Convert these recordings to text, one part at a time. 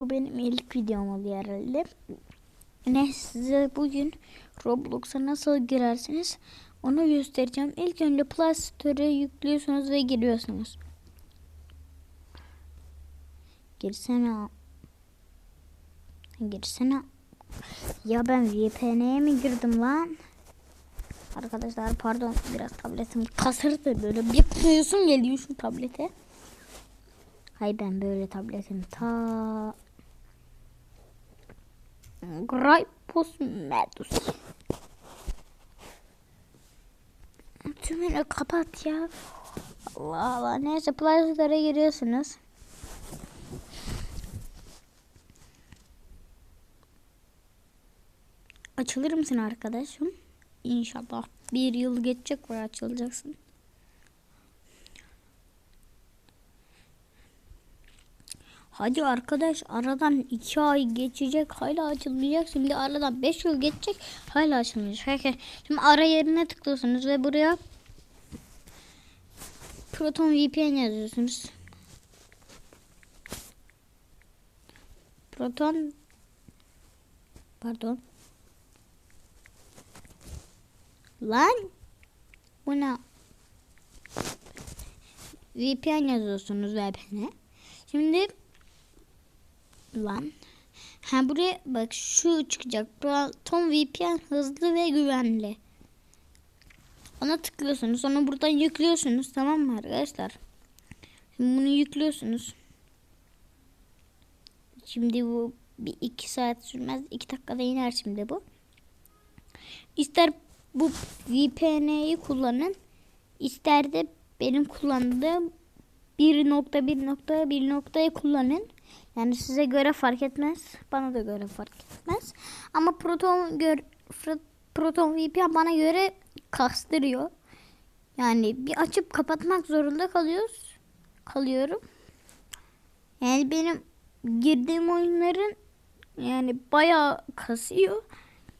Bu benim ilk videom oluyor herhalde. Ne size bugün Roblox'a nasıl girersiniz onu göstereceğim. İlk önce Play Store'a yüklüyorsunuz ve giriyorsunuz. Girsene. Girsene. Ya ben VPN'ye mi girdim lan? Arkadaşlar pardon biraz tabletim kasırdı böyle bir kıyısım geliyor şu tablete. Hay ben böyle tabletim ta Gripus Medus. Tümünü kapat ya. Allah Allah. Neyse Play Store'a giriyorsunuz. Açılır mısın arkadaşım? İnşallah bir yıl geçecek ve açılacaksın. Hadi arkadaş aradan iki ay geçecek hala açılmayacak. Şimdi aradan beş yıl geçecek hala açılmayacak. Şimdi ara yerine tıklıyorsunuz ve buraya Proton VPN yazıyorsunuz. Proton Pardon. Lan bu? VPN yazıyorsunuz VPN'e. Şimdi lan. Ha buraya bak şu çıkacak. Proton VPN hızlı ve güvenli. Ona tıklıyorsunuz. Sonra buradan yüklüyorsunuz. Tamam mı arkadaşlar? Şimdi bunu yüklüyorsunuz. Şimdi bu bir iki saat sürmez. iki dakikada iner şimdi bu. İster bu VPN'yi kullanın. İster de benim kullandığım 1.1.1 noktayı kullanın. Yani size göre fark etmez. Bana da göre fark etmez. Ama Proton gör, Proton VPN bana göre kastırıyor. Yani bir açıp kapatmak zorunda kalıyoruz. Kalıyorum. Yani benim girdiğim oyunların yani bayağı kasıyor.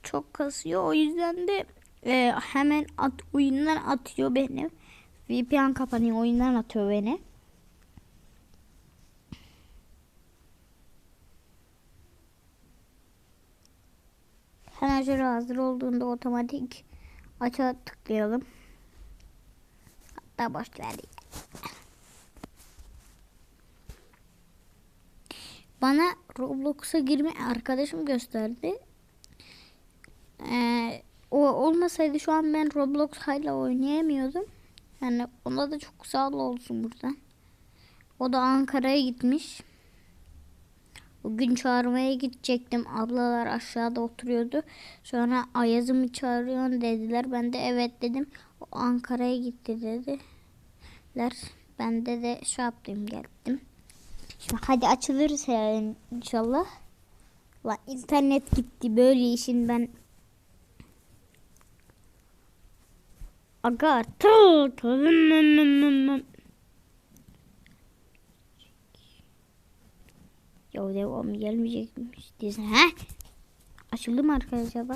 Çok kasıyor. O yüzden de e, hemen at, oyundan atıyor beni. VPN kapanıyor. Oyundan atıyor beni. Şöyle hazır olduğunda otomatik aça tıklayalım. Hatta boş verdik. Bana Roblox'a girme arkadaşım gösterdi. Ee, o olmasaydı şu an ben Roblox hala oynayamıyordum. Yani ona da çok sağ olsun buradan. O da Ankara'ya gitmiş. Bugün çağırmaya gidecektim. Ablalar aşağıda oturuyordu. Sonra Ayaz'ı mı çağırıyorsun dediler. Ben de evet dedim. O Ankara'ya gitti dediler. Ben de de şey yaptım geldim. Şimdi hadi açılırız yani inşallah. Lan internet gitti böyle işin ben Aga tı Ya devam gelmeyecekmiş diyorsun. He? Açıldı mı arkadaşlar?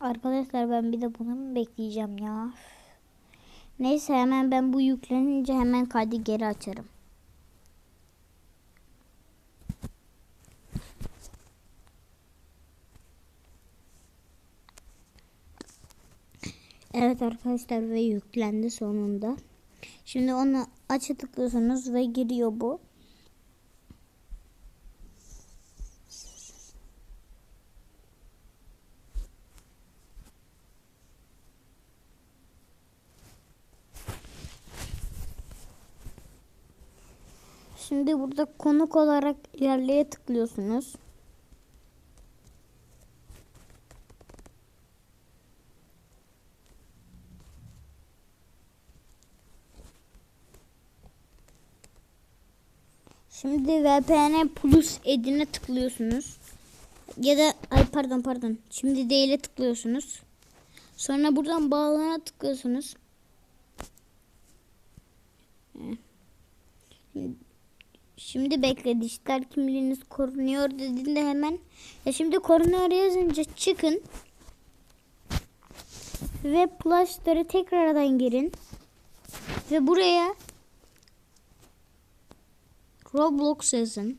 Arkadaşlar ben bir de bunu mu bekleyeceğim ya? Neyse hemen ben bu yüklenince hemen kaydı geri açarım. Evet arkadaşlar ve yüklendi sonunda. Şimdi onu açı tıklıyorsunuz ve giriyor bu. Şimdi burada konuk olarak ilerleye tıklıyorsunuz. Şimdi VPN Plus edine tıklıyorsunuz. Ya da ay pardon pardon. Şimdi değile tıklıyorsunuz. Sonra buradan bağlana tıklıyorsunuz. Şimdi, şimdi bekle dijital kimliğiniz korunuyor dediğinde hemen ya şimdi korunuyor yazınca çıkın ve Play tekrardan girin ve buraya Roblox yazın.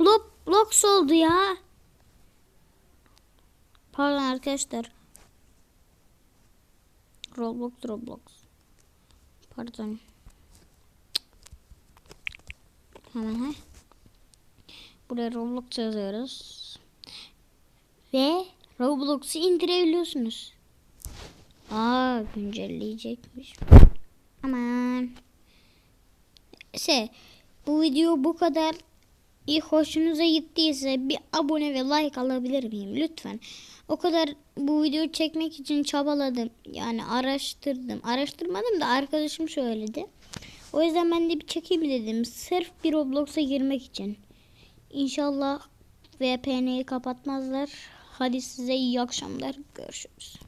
Roblox oldu ya. Pardon arkadaşlar. Roblox Roblox. Pardon. Hemen he. Buraya Roblox yazıyoruz. Ve Roblox'u indirebiliyorsunuz. Aa güncelleyecekmiş. Aman. Şey, bu video bu kadar iyi hoşunuza gittiyse bir abone ve like alabilir miyim lütfen? O kadar bu videoyu çekmek için çabaladım. Yani araştırdım. Araştırmadım da arkadaşım söyledi. O yüzden ben de bir çekeyim dedim. Sırf bir Roblox'a girmek için. İnşallah VPN'yi kapatmazlar. Hadi size iyi akşamlar. Görüşürüz.